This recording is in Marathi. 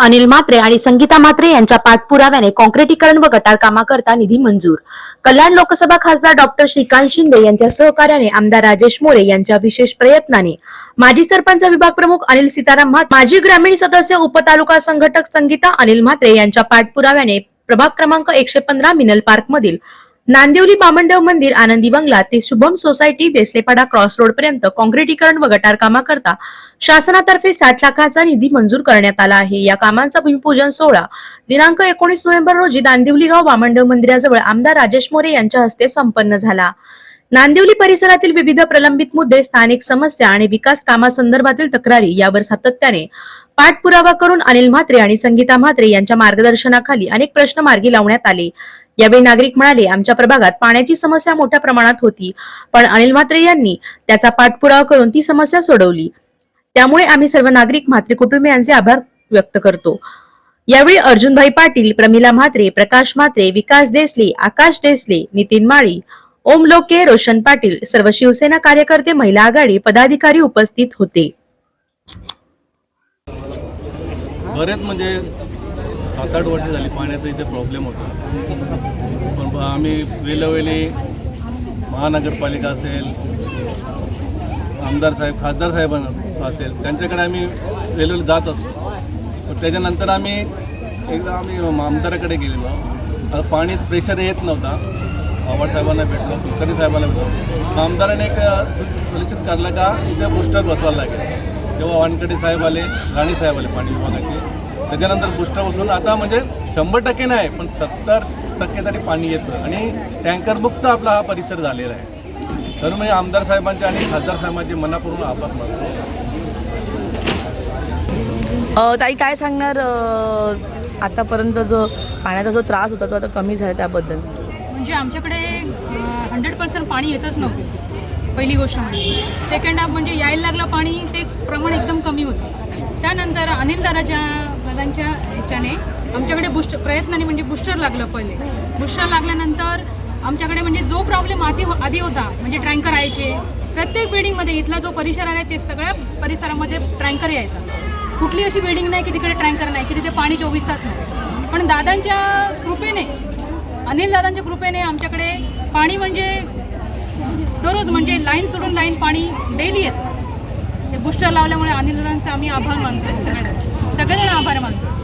अनिल म्हात्रे आणि संगीता म्हात्रे यांच्या पाठपुराव्याने काँक्रिटीकरण व गटार कामाकरता निधी मंजूर. कल्याण लोकसभा खासदार डॉक्टर श्रीकांत शिंदे यांच्या सहकार्याने आमदार राजेश मोरे यांच्या विशेष प्रयत्नाने माजी सरपंच विभाग प्रमुख अनिल सीताराम माजी ग्रामीण सदस्य उपतालुका संघटक संगीता अनिल म्हात्रे यांच्या पाठपुराव्याने प्रभाग क्रमांक एकशे पंधरा मिनल पार्क मधील नांदिवली बामणदेव मंदिर आनंदी बंगला ते Shubham society Deslepada cross road पर्यंत काँक्रिटीकरण व गटार कामाकरता शासनातर्फे साठ लाखाचा निधी मंजूर करण्यात आला आहे. या कामांचा भूमिपूजन सोहळा दिनांक एकोणीस नोव्हेंबर रोजी नांदिवली गाव बामणदेव मंदिराजवळ आमदार राजेश मोरे यांच्या हस्ते संपन्न झाला. नांदिवली परिसरातील विविध प्रलंबित मुद्दे स्थानिक समस्या आणि विकास कामासंदर्भातील तक्रारी यावर सातत्याने पाठपुरावा करून अनिल म्हात्रे आणि संगीता म्हात्रे यांच्या मार्गदर्शनाखाली अनेक प्रश्न मार्गी लावण्यात आले. यावेळी नागरिक म्हणाले आमच्या प्रभागात पाण्याची समस्या मोठ्या प्रमाणात होती पण अनिल म्हात्रे यांनी त्याचा पाठपुरावा करून ती समस्या सोडवली. त्यामुळे आम्ही सर्व नागरिक म्हात्रे कुटुंबियांचे आभार व्यक्त करतो. यावेळी अर्जुनभाई पाटील प्रमिला म्हात्रे प्रकाश म्हात्रे विकास देसले आकाश देसले नितीन माळी ओम लोके रोशन पाटील सर्व शिवसेना कार्यकर्ते महिला आघाडी पदाधिकारी उपस्थित होते. बरेच म्हणजे सात आठ वर्ष झाली पाण्याचा इथे प्रॉब्लेम होता. पण आम्ही वेळोवेळी महानगरपालिका असेल आमदार साहेब खासदार साहेबांना असेल त्यांच्याकडे आम्ही वेळोवेळी जात असतो. पण त्याच्यानंतर आम्ही एकदा आम्ही आमदाराकडे गेलेलो. आता पाणी प्रेशर येत नव्हता. आव्हाड साहेबांना भेटलो कुलकर्णी साहेबांना भेटलो. आमदाराने एक सुनिश्चित करलं का इथे बुस्टर बसवायला लागेल. तेव्हा वानकडे साहेब आले राणी साहेब आले पाणी विभागाचे. त्याच्यानंतर बुस्टर बसून आता म्हणजे शंभर टक्के नाही पण सत्तर टक्के तरी पाणी येतं. आणि टँकर मुक्त आपला हा परिसर झालेला आहे. तर मी आमदार साहेबांचे आणि खासदार साहेबांचे मनापूर्वक आभार मानतो. अ, ताई काय सांगणार आतापर्यंत जो पाण्याचा जो त्रास होता तो आता कमी झाला त्याबद्दल? म्हणजे आमच्याकडे हंड्रेड पर्सेंट पाणी येतच नव्हतं. पहिली गोष्ट म्हणजे. सेकंड हाफ म्हणजे यायला लागलं पाणी ते प्रमाण एकदम कमी होतं. त्यानंतर अनिल दादाच्या दादांच्या ह्याच्याने आमच्याकडे बुस्ट प्रयत्नाने म्हणजे बुस्टर लागलं पहिले. बुस्टर लागल्यानंतर आमच्याकडे म्हणजे जो प्रॉब्लेम आधी हो-, आधी होता म्हणजे ट्रँकर यायचे. प्रत्येक बिल्डिंगमध्ये इथला जो परिसर आहे ते सगळ्या परिसरामध्ये ट्रँकर यायचा. कुठली अशी बिल्डिंग नाही की तिकडे ट्रँकर नाही की तिथे पाणी चोवीस तास नाही. पण दादांच्या कृपेने अनिल दादांच्या कृपेने आमच्याकडे पाणी म्हणजे दररोज म्हणजे लाईन सोडून लाईन पाणी डेली येतं. ते बुस्टर लावल्यामुळे अनिल दादांचं आम्ही आभार मानतो सगळेजण सगळेजण आभार मानतो